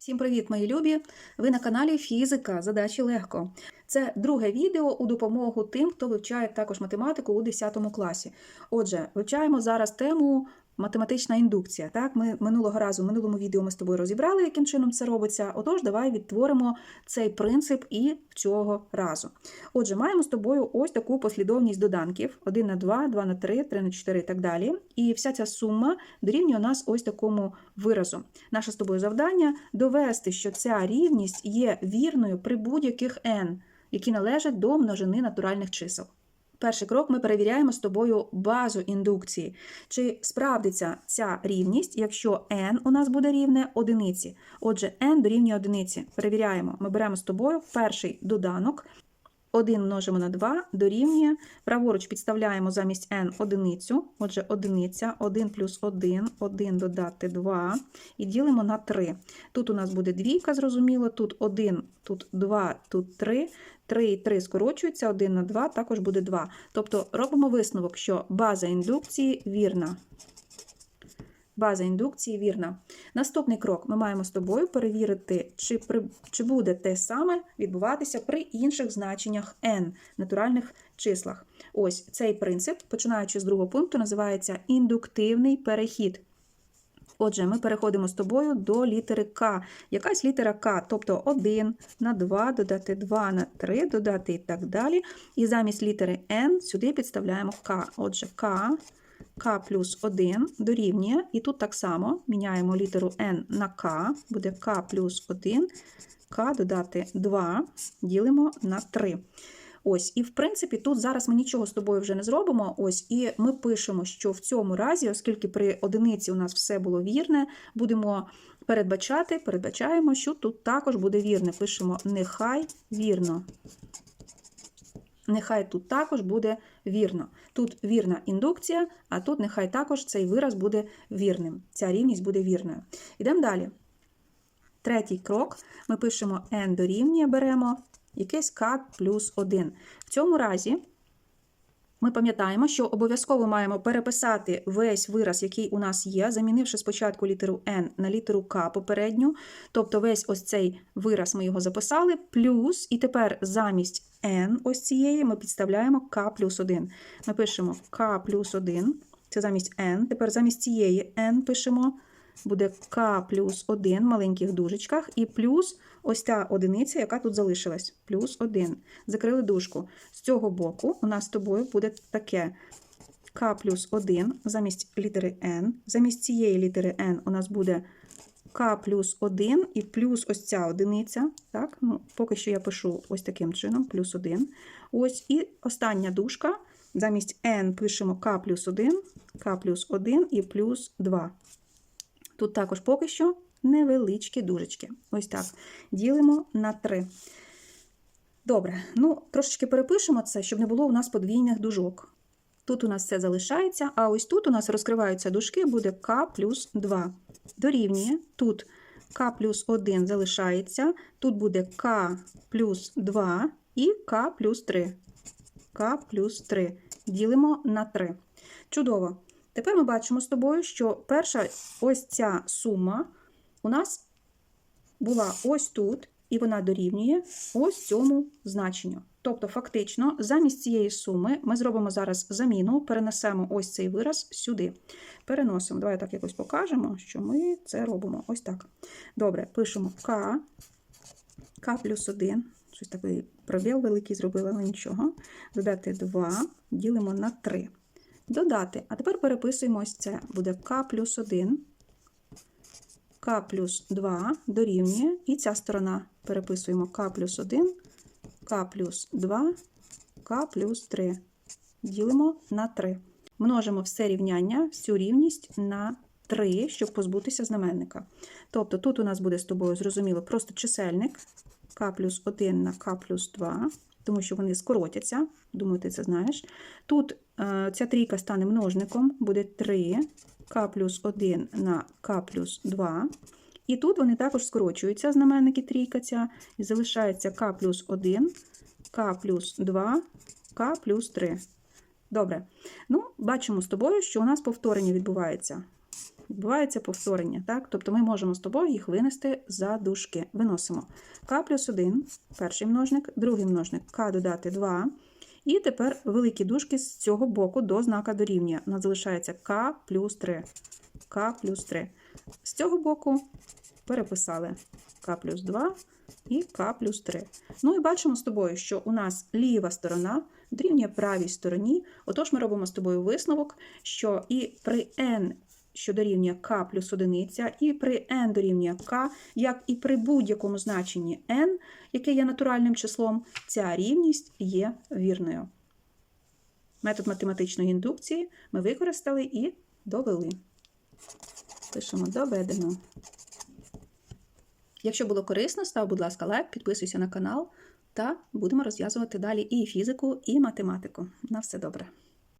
Всім привіт, мої любі! Ви на каналі Фізика. Задачі легко. Це друге відео у допомогу тим, хто вивчає також математику у 10 класі. Отже, вивчаємо зараз тему математична індукція. Так, ми минулого разу, в минулому відео ми з тобою розібрали, яким чином це робиться. Отож, давай відтворимо цей принцип і цього разу. Отже, маємо з тобою ось таку послідовність доданків: 1 на 2, 2 на 3, 3 на 4 і так далі. І вся ця сума дорівнює у нас ось такому виразу. Наше з тобою завдання довести, що ця рівність є вірною при будь-яких n, які належать до множини натуральних чисел. Перший крок ми перевіряємо з тобою базу індукції. Чи справдиться ця рівність, якщо n у нас буде рівне одиниці. Отже, n дорівнює одиниці. Перевіряємо. Ми беремо з тобою перший доданок. 1 множимо на 2 дорівнює. Праворуч підставляємо замість n одиницю. Отже, одиниця, 1 плюс 1, 1 додати 2 і ділимо на 3. Тут у нас буде двійка, зрозуміло, тут 1, тут 2, тут 3. 3 і 3 скорочуються, 1 на 2 також буде 2. Тобто робимо висновок, що база індукції вірна. База індукції вірна. Наступний крок ми маємо з тобою перевірити, чи при, чи буде те саме відбуватися при інших значеннях n, натуральних числах. Ось цей принцип, починаючи з другого пункту, називається індуктивний перехід. Отже, ми переходимо з тобою до літери К. Якась літера К, тобто 1 на 2, додати 2 на 3, додати і так далі. І замість літери N сюди підставляємо К. Отже, К, К плюс 1 дорівнює. І тут так само міняємо літеру N на К, буде К плюс 1, К додати 2, ділимо на 3. Ось, і в принципі, тут зараз ми нічого з тобою вже не зробимо. Ось, і ми пишемо, що в цьому разі, оскільки при одиниці у нас все було вірне, будемо передбачати, передбачаємо, що тут також буде вірне. Пишемо нехай вірно. Нехай тут також буде вірно. Тут вірна індукція, а тут нехай також цей вираз буде вірним. Ця рівність буде вірною. Йдемо далі. Третій крок. Ми пишемо n дорівнює, беремо якийсь k плюс 1. В цьому разі ми пам'ятаємо, що обов'язково маємо переписати весь вираз, який у нас є, замінивши спочатку літеру n на літеру k попередню. Тобто весь ось цей вираз ми його записали, плюс, і тепер замість n ось цієї ми підставляємо k плюс 1. Ми пишемо k плюс 1, це замість n. Тепер замість цієї n пишемо. Буде k плюс 1 в маленьких дужечках, і плюс ось та одиниця, яка тут залишилась. Плюс 1. Закрили дужку. З цього боку у нас з тобою буде таке k плюс 1 замість літери n. Замість цієї літери n у нас буде k плюс 1 і плюс ось ця одиниця. Так? Ну, Поки що я пишу ось таким чином, плюс 1. Ось І остання дужка. Замість n пишемо k плюс 1, k плюс 1 і плюс 2. Тут також поки що невеличкі дужечки. Ось так. Ділимо на 3. Добре, ну, трошечки перепишемо це, щоб не було у нас подвійних дужок. Тут у нас все залишається, а ось тут у нас розкриваються дужки, буде k плюс 2. Дорівнює. Тут k плюс 1 залишається, тут буде k плюс 2 і k плюс 3. k плюс 3. Ділимо на 3. Чудово. Тепер ми бачимо з тобою, що перша ось ця сума у нас була ось тут, і вона дорівнює ось цьому значенню. Тобто, фактично, замість цієї суми ми зробимо зараз заміну, перенесемо ось цей вираз сюди. Переносимо. Давай так якось покажемо, що ми це робимо. Ось так. Добре, пишемо К, К плюс 1. Щось такий пробіл великий зробила, але нічого. Додати 2, ділимо на 3 додати. А тепер переписуємо ось це. Буде k плюс 1, k плюс 2 дорівнює. І ця сторона переписуємо k плюс 1, k плюс 2, k плюс 3. Ділимо на 3. Множимо все рівняння, всю рівність на 3, щоб позбутися знаменника. Тобто тут у нас буде з тобою, зрозуміло, просто чисельник k плюс 1 на k плюс 2 тому що вони скоротяться. Думаю, ти це знаєш. Тут е, ця трійка стане множником, буде 3 к плюс 1 на к плюс 2. І тут вони також скорочуються, знаменники трійка ця, і залишається к плюс 1, к плюс 2, к плюс 3. Добре. Ну, Бачимо з тобою, що у нас повторення відбувається. Відбувається повторення. Так? Тобто ми можемо з тобою їх винести за дужки. Виносимо k плюс 1, перший множник, другий множник k додати 2. І тепер великі дужки з цього боку до знака дорівнює. У нас залишається k плюс 3. k плюс 3. З цього боку переписали k плюс 2 і k плюс 3. Ну і бачимо з тобою, що у нас ліва сторона дорівнює правій стороні. Отож, ми робимо з тобою висновок, що і при n, що дорівнює k плюс одиниця, і при n дорівнює k, як і при будь-якому значенні n, яке є натуральним числом, ця рівність є вірною. Метод математичної індукції ми використали і довели. Пишемо доведено. Якщо було корисно, став, будь ласка, лайк, підписуйся на канал та будемо розв'язувати далі і фізику, і математику. На все добре.